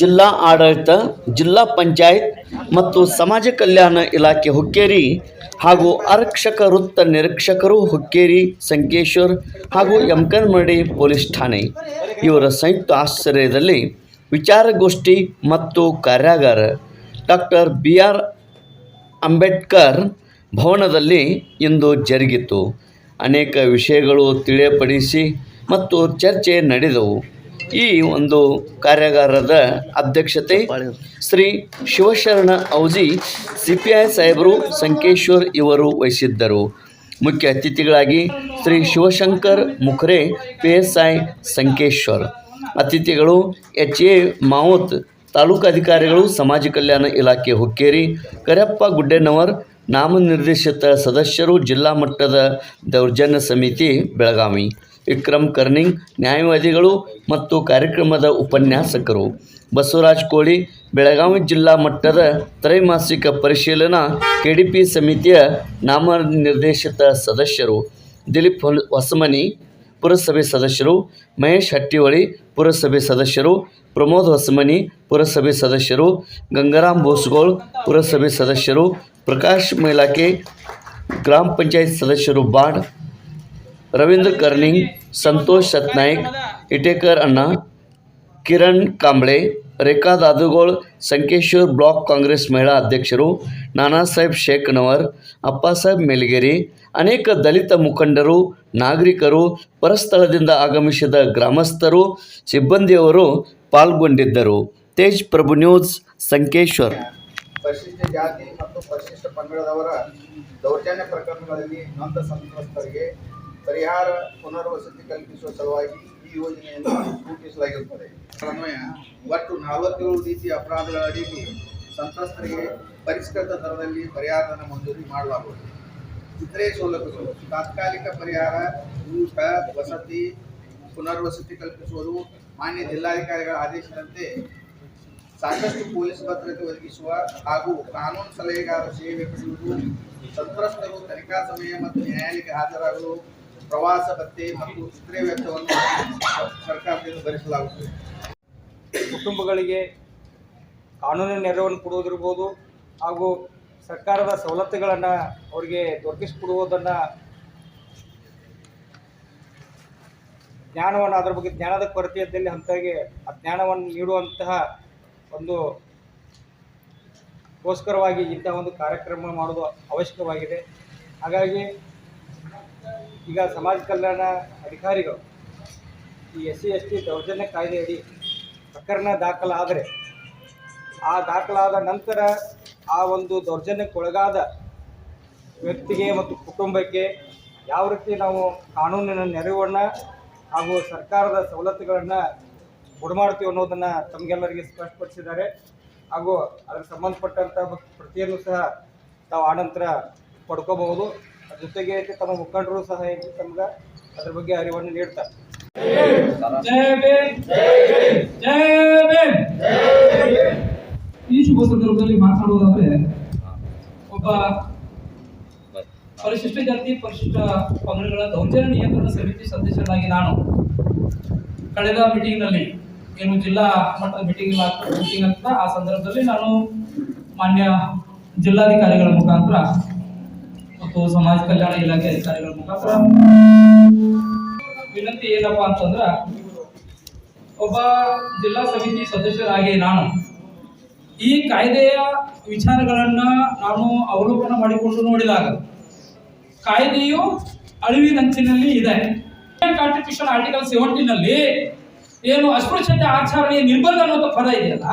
ಜಿಲ್ಲಾ ಆಡಳಿತ, ಜಿಲ್ಲಾ ಪಂಚಾಯತ್ ಮತ್ತು ಸಮಾಜ ಕಲ್ಯಾಣ ಇಲಾಖೆ ಹುಕ್ಕೇರಿ ಹಾಗೂ ಆರಕ್ಷಕ ವೃತ್ತ ನಿರೀಕ್ಷಕರು ಹುಕ್ಕೇರಿ, ಸಂಕೇಶ್ವರ್ ಹಾಗೂ ಎಂಕನ್ಮಡಿ ಪೊಲೀಸ್ ಠಾಣೆ. ಇವರ ಸಂಯುಕ್ತ ಆಶ್ರಯದಲ್ಲಿ ವಿಚಾರಗೋಷ್ಠಿ ಮತ್ತು ಕಾರ್ಯಾಗಾರ. ಡಾಕ್ಟರ್ ಬಿ ಆರ್ ಅಂಬೇಡ್ಕರ್ ಭವನದಲ್ಲಿ ಇಂದು ಜರುಗಿತು. ಅನೇಕ ವಿಷಯಗಳು ತಿಳಿಯಪಡಿಸಿ ಮತ್ತು ಚರ್ಚೆ ನಡೆದವು. ಈ ಒಂದು ಕಾರ್ಯಾಗಾರದ ಅಧ್ಯಕ್ಷತೆ Shri Shivasharan Auji C P I ಸಾಹೇಬರು ಸಂಕೇಶ್ವರ್ ಇವರು ವಹಿಸಿದ್ದರು. ಮುಖ್ಯ ಅತಿಥಿಗಳಾಗಿ Shri Shivashankar Mukhare P S I Sankeshwar. ಅತಿಥಿಗಳು ಎಚ್ ಎ ಮಾವುತ್, ತಾಲೂಕು ಅಧಿಕಾರಿಗಳು, ಸಮಾಜ ಕಲ್ಯಾಣ ಇಲಾಖೆ ಹುಕ್ಕೇರಿ ಕರಪ್ಪ ಗುಡ್ಡೆನವರ್ ನಾಮನಿರ್ದೇಶಿತ ಸದಸ್ಯರು, ಜಿಲ್ಲಾ ಮಟ್ಟದ ದೌರ್ಜನ್ಯ ಸಮಿತಿ ಬೆಳಗಾವಿ. ವಿಕ್ರಮ್ ಕರ್ನಿಂಗ್, ನ್ಯಾಯವಾದಿಗಳು ಮತ್ತು ಕಾರ್ಯಕ್ರಮದ ಉಪನ್ಯಾಸಕರು. ಬಸವರಾಜ್ ಕೋಳಿ, ಬೆಳಗಾವಿ ಜಿಲ್ಲಾ ಮಟ್ಟದ ತ್ರೈಮಾಸಿಕ ಪರಿಶೀಲನಾ ಕೆ ಡಿ ಪಿ ಸಮಿತಿಯ ನಾಮನಿರ್ದೇಶಿತ ಸದಸ್ಯರು ದಿಲೀಪ್ ಹೊಸಮನಿ, ಪುರಸಭೆ ಸದಸ್ಯರು ಮಹೇಶ್ ಹಟ್ಟಿಹೊಳಿ, ಪುರಸಭೆ ಸದಸ್ಯರು ಪ್ರಮೋದ್ ಹೊಸಮನಿ, ಪುರಸಭೆ ಸದಸ್ಯರು ಗಂಗಾರಾಮ್ ಬೋಸ್ಗೋಳ್, ಪುರಸಭೆ ಸದಸ್ಯರು ಪ್ರಕಾಶ್ ಮೇಲಾಕೆ, ಗ್ರಾಮ ಪಂಚಾಯತ್ ಸದಸ್ಯರು ಬಾಡ್ ರವೀಂದ್ರ ಕರ್ನಿಂಗ್ ಸಂತೋಷ್ ಸತ್ನಾಯ್ಕ್, ಇಟೇಕರ್ ಅಣ್ಣ, ಕಿರಣ್ ಕಾಂಬ್ಳೆ, ರೇಖಾ ದಾದುಗೋಳ್, ಸಂಕೇಶ್ವರ್ ಬ್ಲಾಕ್ ಕಾಂಗ್ರೆಸ್ ಮಹಿಳಾ ಅಧ್ಯಕ್ಷರು ನಾನಾ ಸಾಹೇಬ್ ಶೇಖನವರ್, ಅಪ್ಪಾಸಾಹೇಬ್ ಮೆಲಗೇರಿ, ಅನೇಕ ದಲಿತ ಮುಖಂಡರು, ನಾಗರಿಕರು, ಪರಸ್ಥಳದಿಂದ ಆಗಮಿಸಿದ ಗ್ರಾಮಸ್ಥರು, ಸಿಬ್ಬಂದಿಯವರು ಪಾಲ್ಗೊಂಡಿದ್ದರು. ತೇಜ್ ಪ್ರಭು ನ್ಯೂಸ್, ಸಂಕೇಶ್ವರ್. ಪರಿಶಿಷ್ಟ ಜಾತಿ ಮತ್ತು ಪರಿಶಿಷ್ಟ ಪಂಗಡದವರ ದೌರ್ಜನ್ಯ ಪ್ರಕರಣಗಳಲ್ಲಿ ನೊಂದ ಸಂತ್ರಸ್ತರಿಗೆ ಪರಿಹಾರ ಪುನರ್ವಸತಿ ಕಲ್ಪಿಸುವ ಸಲುವಾಗಿ ಈ ಯೋಜನೆಯನ್ನು ರೂಪಿಸಲಾಗಿರುತ್ತದೆ. ಅನ್ವಯ ಒಟ್ಟು ನಲವತ್ತೇಳು ರೀತಿಯ ಅಪರಾಧಗಳ ಅಡಿಯಲ್ಲಿ ಸಂತ್ರಸ್ತರಿಗೆ ಪರಿಷ್ಕೃತ ದರದಲ್ಲಿ ಪರಿಹಾರವನ್ನು ಮಂಜೂರಿ ಮಾಡಲಾಗುವುದು. ಇತರೆ ಸೌಲಭ್ಯಗಳು ತಾತ್ಕಾಲಿಕ ಪರಿಹಾರ, ಊಟ, ವಸತಿ, ಪುನರ್ವಸತಿ ಕಲ್ಪಿಸುವುದು, ಮಾನ್ಯ ಜಿಲ್ಲಾಧಿಕಾರಿಗಳ ಆದೇಶದಂತೆ ಸಾಕಷ್ಟು ಪೊಲೀಸ್ ಭದ್ರತೆ ಒದಗಿಸುವ ಹಾಗೂ ಕಾನೂನು ಸಲಹೆಗಾರ ಸೇವೆ ಪಡೆಯುವುದು, ಸಂತ್ರಸ್ತರು ತನಿಖಾ ಸಮಯ ಮತ್ತು ನ್ಯಾಯಾಲಯಕ್ಕೆ ಹಾಜರಾಗಲು ಪ್ರವಾಸ ಭತ್ತೆ ಮತ್ತು ಇತರೆ ವೆಚ್ಚವನ್ನು ಸರ್ಕಾರದಿಂದ ಭರಿಸಲಾಗುತ್ತದೆ. ಕುಟುಂಬಗಳಿಗೆ ಕಾನೂನಿನ ನೆರವನ್ನು ಕೊಡುವುದಿರ್ಬೋದು ಹಾಗೂ ಸರ್ಕಾರದ ಸವಲತ್ತುಗಳನ್ನು ಅವರಿಗೆ ದೊರಕಿಸಿಕೊಡುವುದನ್ನು ಜ್ಞಾನವನ್ನು, ಅದರ ಬಗ್ಗೆ ಜ್ಞಾನದ ಕೊರತೆ ಇದ್ದಲ್ಲಿ ಆ ಜ್ಞಾನವನ್ನು ನೀಡುವಂತಹ ಒಂದು ಗೋಸ್ಕರವಾಗಿ ಇಂತಹ ಒಂದು ಕಾರ್ಯಕ್ರಮ ಮಾಡೋದು ಅವಶ್ಯಕವಾಗಿದೆ. ಹಾಗಾಗಿ ಈಗ ಸಮಾಜ ಕಲ್ಯಾಣ ಅಧಿಕಾರಿಗಳು ಈ ಎಸ್ ಸಿ, ಎಸ್ ಟಿ ದೌರ್ಜನ್ಯ ಕಾಯ್ದೆಯಡಿ ಪ್ರಕರಣ ದಾಖಲಾದರೆ ಆ ದಾಖಲಾದ ನಂತರ ಆ ಒಂದು ದೌರ್ಜನ್ಯಕ್ಕೊಳಗಾದ ವ್ಯಕ್ತಿಗೆ ಮತ್ತು ಕುಟುಂಬಕ್ಕೆ ಯಾವ ರೀತಿ ನಾವು ಕಾನೂನಿನ ನೆರವನ್ನು ಹಾಗೂ ಸರ್ಕಾರದ ಸವಲತ್ತುಗಳನ್ನು ಕೊಡ್ಮಾಡ್ತೀವಿ ಅನ್ನೋದನ್ನು ತಮಗೆಲ್ಲರಿಗೆ ಸ್ಪಷ್ಟಪಡಿಸಿದ್ದಾರೆ. ಹಾಗೂ ಅದಕ್ಕೆ ಸಂಬಂಧಪಟ್ಟಂಥ ಪ್ರತಿಯನ್ನು ಸಹ ತಾವು ಆನಂತರ ಪಡ್ಕೋಬಹುದು. ಜೊತೆಗೆ ತಮ್ಮ ಮುಖಂಡರು ಸಹ ಏನು ತಮ್ಗೆ ಅದ್ರ ಬಗ್ಗೆ ಅರಿವನ್ನು ನೀಡ್ತಾರೆ. ಈ ಶುಭ ಸಂದರ್ಭದಲ್ಲಿ ಮಾತಾಡುವುದಾದ್ರೆ ಒಬ್ಬ ಪರಿಶಿಷ್ಟ ಜಾತಿ, ಪರಿಶಿಷ್ಟ ಪಂಗಡಗಳ ದೌರ್ಜನ್ಯ ನಿಯಂತ್ರಣ ಸಮಿತಿ ಸದಸ್ಯನಾಗಿ ನಾನು ಕಳೆದ ಮೀಟಿಂಗ್ನಲ್ಲಿ ಏನು ಜಿಲ್ಲಾ ಮಟ್ಟದ ಮೀಟಿಂಗ್ ಮೀಟಿಂಗ್ ಅಂತ ಆ ಸಂದರ್ಭದಲ್ಲಿ ನಾನು ಮಾನ್ಯ ಜಿಲ್ಲಾಧಿಕಾರಿಗಳ ಮುಖಾಂತರ ಮತ್ತು ಸಮಾಜ ಕಲ್ಯಾಣ ಇಲಾಖೆ ಅಧಿಕಾರಿಗಳ ಮುಖಾಂತರ. ವಿನಂತಿ ಏನಪ್ಪಾ ಅಂತಂದ್ರ, ಒಬ್ಬ ಜಿಲ್ಲಾ ಸಮಿತಿ ಸದಸ್ಯರಾಗಿ ನಾನು ಈ ಕಾಯ್ದೆಯ ವಿಚಾರಗಳನ್ನು ನಾನು ಅವಲೋಕನ ಮಾಡಿಕೊಂಡು ನೋಡಿದಾಗ, ಕಾಯ್ದೆಯು ಅಳಿವಿನಂಚಿನಲ್ಲಿ ಇದೆ. ಕಾನ್ಸ್ಟಿಟ್ಯೂಷನ್ ಆರ್ಟಿಕಲ್ ಸೆವೆಂಟಿನಲ್ಲಿ ಏನು ಅಸ್ಪೃಶ್ಯತೆ ಆಚರಣೆಯ ನಿರ್ಬಂಧ ಅನ್ನೋ ಪದ ಇದೆಯಲ್ಲ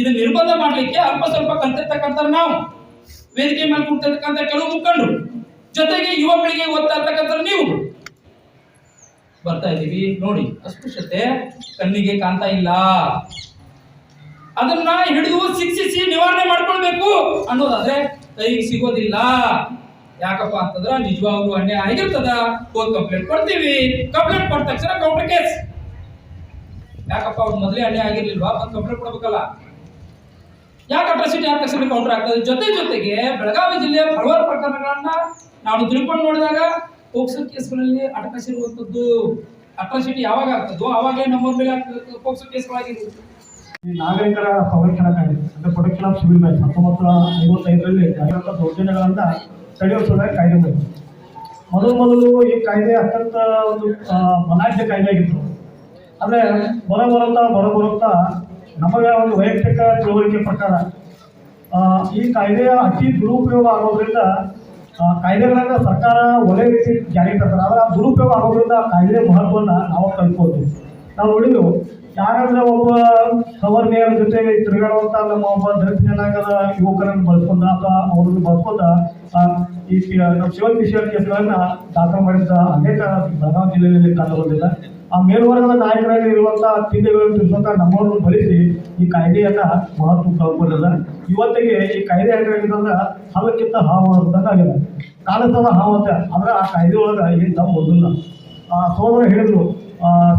ಇದು ನಿರ್ಬಂಧ ಮಾಡಲಿಕ್ಕೆ ಅಲ್ಪ ಸ್ವಲ್ಪ ಕಲ್ತಿರ್ತಕ್ಕಂಥ ನಾವು. ವೇದಿಕೆ ಮೇಲೆ ಕೂಡ್ತಿರ್ತಕ್ಕಂಥ ಕೆಲವು ಮುಖಂಡರು, ಜೊತೆಗೆ ಯುವ ಪೀಳಿಗೆ ಓದ್ತಾ ನೀವು. ಬರ್ತಾ ಇದ್ದೀವಿ, ನೋಡಿ ಅಸ್ಪೃಶ್ಯತೆ ಕಣ್ಣಿಗೆ ಕಾಣ್ತಾ ಇಲ್ಲ. ಅದನ್ನ ಹಿಡಿದು ಶಿಕ್ಷಿಸಿ ನಿವಾರಣೆ ಮಾಡ್ಕೊಳ್ಬೇಕು ಅನ್ನೋದಾದ್ರೆ ಕೈಗೆ ಸಿಗೋದಿಲ್ಲ. ಯಾಕಪ್ಪ ಅಂತಂದ್ರ ನಿಜವಾಗ್ಲೂ ಅನ್ಯಾಯ ಆಗಿರ್ತದ. ಹೋಗಿ ಕಂಪ್ಲೇಂಟ್ ಕೊಡ್ತೀವಿ. ಕಂಪ್ಲೇಂಟ್ ಕೊಟ್ಟ ತಕ್ಷಣ ಕೌಂಟರ್ ಕೇಸ್ ಯಾಕಪ್ಪ ಅವ್ರು ಮೊದಲೇ ಅನ್ಯಾಯ ಆಗಿರ್ಲಿಲ್ವಾ? ಬಂದು ಕಂಪ್ಲೇಂಟ್ ಕೊಡ್ಬೇಕಲ್ಲ. ಯಾಕೆ ಅಟ್ರಾಸಿಟಿ ಆದ ತಕ್ಷಣ ಕೌಂಟರ್ ಆಗ್ತದೆ ಜೊತೆ ಜೊತೆಗೆ ಬೆಳಗಾವಿ ಜಿಲ್ಲೆಯ ಹಲವಾರು ಪ್ರಕರಣಗಳನ್ನ ನಾವು ತಿಳ್ಕೊಂಡು ನೋಡಿದಾಗ ಪೋಕ್ಸೋ ಕೇಸ್ಗಳಲ್ಲಿ ಅಟಕಾಸಿರುವಂಥದ್ದು ಅಟ್ರಾಸಿಟಿ ಯಾವಾಗ ಆಗ್ತದೋ ಆವಾಗಲೇ ನಮ್ಮ ಮೇಲೆ ಪೋಕ್ಸೋ ಕೇಸ್ಗಳಾಗಿರುತ್ತೆ ನಾಗರಿಕರ ಸಂರಕ್ಷಣಾ ಕಾಯ್ದೆ ಅಂದ್ರೆ ಪ್ರೊಟೆಕ್ಷನ್ ಆಫ್ ಸಿವಿಲ್ ರೈಟ್ಸ್ ಹತ್ತೊಂಬತ್ತು ನೂರ ಐವತ್ತೈದರಲ್ಲಿ ದೌರ್ಜನ್ಯಗಳನ್ನ ತಡೆಯುವ ಕಾಯ್ದೆ ಬಂತು ಮೊದಲು ಮೊದಲು ಈ ಕಾಯ್ದೆ ಅತ್ಯಂತ ಒಂದು ಮನಾಜ್ಯ ಕಾಯ್ದೆ ಆಗಿತ್ತು. ಆದರೆ ಬರ ಬರುತ್ತಾ ಬರ ಬರುತ್ತಾ ನಮಗೆ ಒಂದು ವೈಯಕ್ತಿಕ ತಿಳುವಳಿಕೆ ಪ್ರಕಾರ ಈ ಕಾಯ್ದೆಯ ಅತಿ ದುರುಪಯೋಗ ಆಗೋದ್ರಿಂದ ಕಾಯ್ದೆಗಳನ್ನ ಸರ್ಕಾರ ಒಳ್ಳೆ ರೀತಿ ಜಾರಿಗೆ ತರ್ತಾರೆ ಆದ್ರೆ ಆ ದುರುಪಯೋಗ ಆಗೋದ್ರಿಂದ ಆ ಕಾಯ್ದೆಯ ಮಹತ್ವವನ್ನು ನಾವು ಕಲ್ಪೋದು ನಾವು ನೋಡಿದ್ರು ಯಾರಾದ್ರೆ ಒಬ್ಬ ಗವರ್ನಿಯರ್ ಜೊತೆ ತಿರುಗಾಡುವಂತ ನಮ್ಮ ಒಬ್ಬ ದಲಿತ ಜನಾಂಗದ ಯುವಕರನ್ನು ಬಳಸ್ಕೊಂಡ ಅಥವಾ ಅವರನ್ನು ಬಳಸ್ಕೊಂಡ ಈ ನಮ್ಮ ಶಿವನ್ ಕಿಶೋರ್ ಕೇಸ್ಗಳನ್ನ ದಾಖಲು ಮಾಡಿದ್ದ ಅನೇಕ ಬೆಳಗಾವಿ ಜಿಲ್ಲೆಯಲ್ಲಿ ಕಂಡು ಬಂದಿದೆ. ಆ ಮೇಲ್ವರ್ಗದ ನಾಯಕರಾಗಿ ಇರುವಂತಹ ಚಿಹ್ನೆಗಳನ್ನು ತಿಳಿಸುವಂತಹ ನಮ್ಮನ್ನು ಭರಿಸಿ ಈ ಕಾಯ್ದೆಯನ್ನ ಮಹತ್ವ ಕಳ್ಕೊಂಡಿದೆ ಇವತ್ತಿಗೆ ಈ ಕಾಯ್ದೆ ಹಾಕಿದ್ರೆ ಹಲಕ್ಕಿಂತ ಹಾವು ಅಂತಾಗಿದೆ ಕಾಲತನ ಹಾವು ಅಂತ ಅಂದ್ರೆ ಆ ಕಾಯ್ದೆ ಒಳಗೆ ಏನು ತಮ್ಮ ಓದಿಲ್ಲ ಆ ಸೋದರ ಹೇಳಿದ್ರು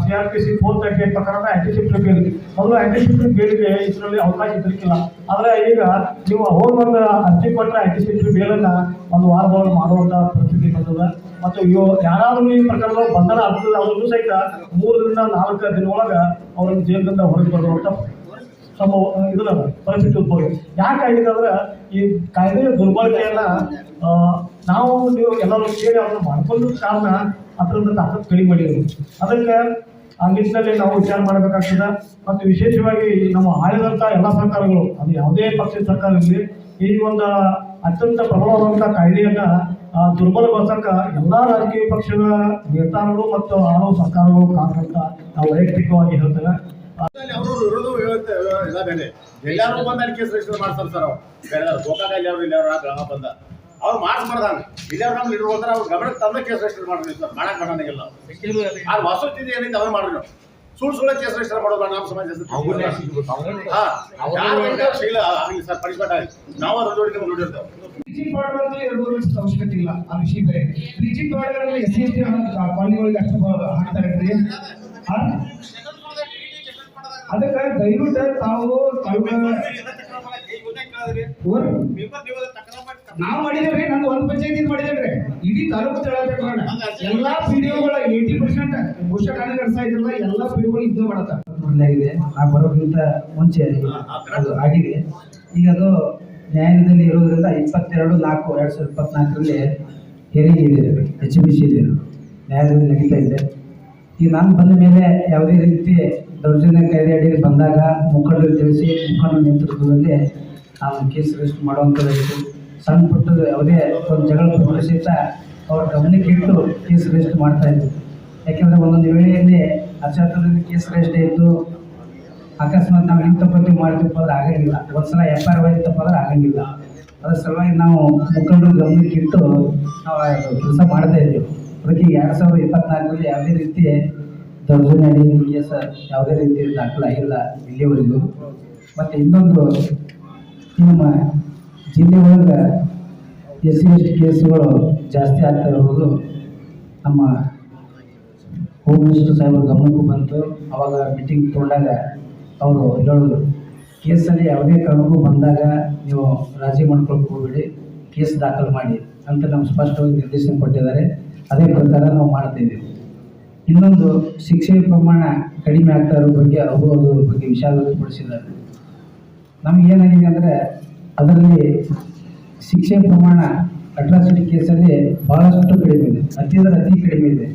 C R P C four thirty eight ಪ್ರಕಾರ ಆಂಟಿಸಿಪೇಟರಿ ಬೇಲ್ ಮೊದಲು ಆಂಟಿಸಿಪೇಟರಿ ಬೇಲ್ಗೆ ಇದರಲ್ಲಿ ಅವಕಾಶ ಇದ್ದಿರ್ಕಿಲ್ಲ ಆದರೆ ಈಗ ನೀವು ಹೋಗಿ ಒಂದು ಅರ್ಜಿ ಕೊಟ್ಟರೆ ಆಂಟಿಸಿಪೇಟರಿ ಬೇಲನ್ನು ಒಂದು ವಾರದೊಳಗೆ ಮಾಡುವಂಥ ಪರಿಸ್ಥಿತಿ ಬಂದದ. ಮತ್ತು ಇವು ಯಾರಾದರೂ ಈ ಪ್ರಕಾರದ ಬಂಧನ ಆಗ್ತದೆ ಅವ್ರಿಗೂ ಸಹಿತ ಮೂರರಿಂದ ನಾಲ್ಕು ದಿನದೊಳಗೆ ಅವ್ರನ್ನ ಜೈಲಿನಿಂದ ಹೊರಗೆ ಬರುವಂಥ ಸಂಭವ ಇದರ ಪರಿಸ್ಥಿತಿ ಉದ್ಭವ ಯಾಕಾಗಿದೆ ಅಂದ್ರೆ ಈ ಕಾಯ್ದೆಯ ದುರ್ಬಳಕೆಯನ್ನ ನಾವು ನೀವು ಎಲ್ಲರೂ ಸೇರಿ ಅವ್ರನ್ನ ಮಾಡ್ಕೊಂಡು ಕಾರಣ ಅದರಿಂದ ತಾಕತ್ತು ಕಡಿಮೆ ಮಾಡಿದ್ರು. ಅದಕ್ಕೆ ಆ ನಿಟ್ಟಿನಲ್ಲಿ ನಾವು ವಿಚಾರ ಮಾಡಬೇಕಾಗ್ತದೆ. ಮತ್ತು ವಿಶೇಷವಾಗಿ ನಮ್ಮ ಆಳಿದಂಥ ಎಲ್ಲ ಸರ್ಕಾರಗಳು, ಅದು ಯಾವುದೇ ಪಕ್ಷದ ಸರ್ಕಾರ ಇರಲಿ ಈ ಒಂದು ಅತ್ಯಂತ ಪ್ರಬಲವಾದಂಥ ಕಾಯ್ದೆಯನ್ನ ದುರ್ಬಲಗೊಳಿಸಕ್ಕ ಎಲ್ಲ ರಾಜಕೀಯ ಪಕ್ಷಗಳ ನೇತಾರರು ಮತ್ತು ಆಳುವ ಸರ್ಕಾರಗಳು ಕಾರಣ ಅಂತ ನಾವು ವೈಯಕ್ತಿಕವಾಗಿ ಹೇಳ್ತೇವೆ. ಎಲ್ಲಾರು ಬಂದ ಕೇಸ್ ರಿಜಿಸ್ಟರ್ ಮಾಡ್ತಾರೆ ಸರ್ ಅವ್ರು. ಗೋಕಾಕ ಇಲ್ಲಿ ಅವ್ರು ಇಲ್ಲಿ, ಅವ್ರು ಗ್ರಾಮ ಬಂದ. ಅವ್ರು ಮಾಡಿಸ್ಬಾರ್ದಾನೆ ಇಲ್ಲಿ ಅವ್ರು ನಮ್ಗೆ ಇಡ್ರು ಅಂದ್ರೆ ಅವ್ರು ಗಮನಕ್ಕೆ ತಂದ ಕೇಸ್ ರಿಜಿಸ್ಟರ್ ಮಾಡ್ರಿ ಸರ್ ಮಾಡಕ್ ಮಾಡಂಗಿಲ್ಲ ಅವ್ರು ವಸತಿ ಏನಿದೆ ಅವ್ರು ಮಾಡಿದ್ರು ಸುಳ್ಳು ಸುಳ್ಳು ಕೇಸ್ ರಿಜಿಸ್ಟರ್ ಮಾಡೋದು ನಮ್ಮ ಸಮಾಜ ಹಾ ಯಾರು ಬೇಕಾದ್ರೂ ಸಿಗಲ್ಲ ಆಗಲಿ ಸರ್ ಆಗಿ ನಾವು ಅದ್ರ ಜೋಡಿ ನಿಮ್ಗೆ ನೋಡಿರ್ತೇವೆ ಎರಡು ಅವಶ್ಯಕತೆ ಇಲ್ಲ ಆ ವಿಷಯ ಬೇರೆ bleaching powder S C S T ಕಾಲನಿಗಳಿಗೆ ಅಷ್ಟು ಅದಕ್ಕೆ ದಯವಿಟ್ಟು ತಾವು ನಾವು ಮಾಡಿದೇವ್ರಿ ನಂದು ಒಂದು ಪಂಚಾಯತಿ ಮಾಡಿದೇವ್ರಿ ಇಡೀ ತಾಲೂಕು ತಗೊಳ್ಬೇಕಣ್ಣ ಎಲ್ಲಾ ಪಿಡಿಒಗಳ ಏಯ್ಟಿ ಪರ್ಸೆಂಟ್ ಬಹುಶಃ ಕೆಲಸ ಇದ್ರಲ್ಲ ಎಲ್ಲಾ ಪಿಡಿಒಗಳು ಇದ್ದು ಮಾಡತ್ತ. ಮೊದಲಾಗಿದೆ ಆ ಬರೋಕ್ಕಿಂತ ಮುಂಚೆ ಅದು ಆಗಿದೆ. ಈಗ ಅದು ನ್ಯಾಯಾಲಯದಲ್ಲಿ ಇರೋದ್ರಿಂದ ಇಪ್ಪತ್ತೆರಡು ನಾಲ್ಕು ಎರಡು ಸಾವಿರದ ಇಪ್ಪತ್ನಾಲ್ಕರಲ್ಲಿ ಹೆರಿಗೆ ಇದೆ. ಎಚ್ ಬಿ ಸಿ ಇದೆ ನ್ಯಾಯಾಲಯದಲ್ಲಿ ನಡೀತಾ ಇದೆ. ಈಗ ನಾನು ಬಂದ ಮೇಲೆ ಯಾವುದೇ ರೀತಿ ದೌರ್ಜನ್ಯ ಕಾಯ್ದೆ ಅಡಿಯಲ್ಲಿ ಬಂದಾಗ ಮುಖಂಡರು ತಿಳಿಸಿ ಮುಖಂಡ ನೇತೃತ್ವದಲ್ಲಿ ನಾವು ಕೇಸ್ ರಿಜಿಸ್ಟರ್ ಮಾಡುವಂಥದ್ದು. ಸಣ್ಣ ಪುಟ್ಟದ ಯಾವುದೇ ಒಂದು ಜಗಳ ಸಹಿತ ಅವ್ರ ಗಮನಕ್ಕೆ ಇಟ್ಟು ಕೇಸ್ ರಿಜಿಸ್ಟರ್ ಮಾಡ್ತಾ ಇದ್ರು ಯಾಕೆಂದರೆ ಒಂದೊಂದು ವೇಳೆಯಲ್ಲಿ ಅಚಾತುರ್ಯದಲ್ಲಿ ಕೇಸ್ ರಿಜಿಸ್ಟರ್ ಇದ್ದು ಅಕಸ್ಮಾತ್ ನಾವು ಇಂಥ ಪಟ್ಟಿ ಮಾಡ್ತೀವಪ್ಪ ಅಂದ್ರೆ ಆಗಂಗಿಲ್ಲ. ಒಂದ್ಸಲ ಎಫ್ ಐ ಆರ್ ಬರೀತಪ್ಪ ಅಂದ್ರೆ ಆಗಂಗಿಲ್ಲ. ಅದ್ರ ಸಲುವಾಗಿ ನಾವು ಮುಖಂಡರು ಗಮನಕ್ಕೆ ಇಟ್ಟು ನಾವು ಕೆಲಸ ಮಾಡ್ತಾ ಇದ್ದೀವಿ ಅದಕ್ಕೆ ಎರಡು ಸಾವಿರದ ಇಪ್ಪತ್ನಾಲ್ಕರಲ್ಲಿ ಯಾವುದೇ ರೀತಿ ದೌರ್ಜನ್ಯ ಅಡಿಯಲ್ಲಿ ಕೇಸ್ ಯಾವುದೇ ರೀತಿ ದಾಖಲಾಗಿಲ್ಲ ಇಲ್ಲಿವರೆಗೂ. ಮತ್ತು ಇನ್ನೊಂದು ನಮ್ಮ ಜಿಲ್ಲೆ ಒಳಗೆ ಎಸ್ ಸಿ ಎಸ್ ಟಿ ಕೇಸುಗಳು ಜಾಸ್ತಿ ಆಗ್ತಾ ಇರೋದು ನಮ್ಮ ಹೋಮ್ ಮಿನಿಸ್ಟರ್ ಸಾಹೇಬ್ರ ಗಮನಕ್ಕೂ ಬಂತು. ಅವಾಗ ಮೀಟಿಂಗ್ ತೊಗೊಂಡಾಗ ಅವರು ಹೇಳಿದ್ರು, ಕೇಸಲ್ಲಿ ಯಾವುದೇ ಕಾರಣಕ್ಕೂ ಬಂದಾಗ ನೀವು ರಾಜಿ ಮಾಡ್ಕೊಳಕ್ಕೆ ಹೋಗ್ಬೇಡಿ, ಕೇಸ್ ದಾಖಲು ಮಾಡಿ ಅಂತ ನಮ್ಮ ಸ್ಪಷ್ಟವಾಗಿ ನಿರ್ದೇಶನ ಕೊಟ್ಟಿದ್ದಾರೆ. ಅದೇ ಪ್ರಕಾರ ನಾವು ಮಾಡ್ತಾಯಿದ್ದೀವಿ ಇನ್ನೊಂದು ಶಿಕ್ಷೆಯ ಪ್ರಮಾಣ ಕಡಿಮೆ ಆಗ್ತಾ ಇರೋ ಬಗ್ಗೆ ಅವರು ಅದ್ರ ಬಗ್ಗೆ ವಿಷಾದ ವ್ಯಕ್ತಪಡಿಸಿದ್ದಾರೆ ನಮಗೇನಾಗಿದೆ ಅಂದರೆ ಅದರಲ್ಲಿ ಶಿಕ್ಷೆ ಪ್ರಮಾಣ ಅಟ್ರಾಸಿಟಿ ಕೇಸಲ್ಲಿ ಭಾಳಷ್ಟು ಕಡಿಮೆ ಇದೆ. ಅತ್ಯಂತ ಅತಿ ಕಡಿಮೆ ಇದೆ.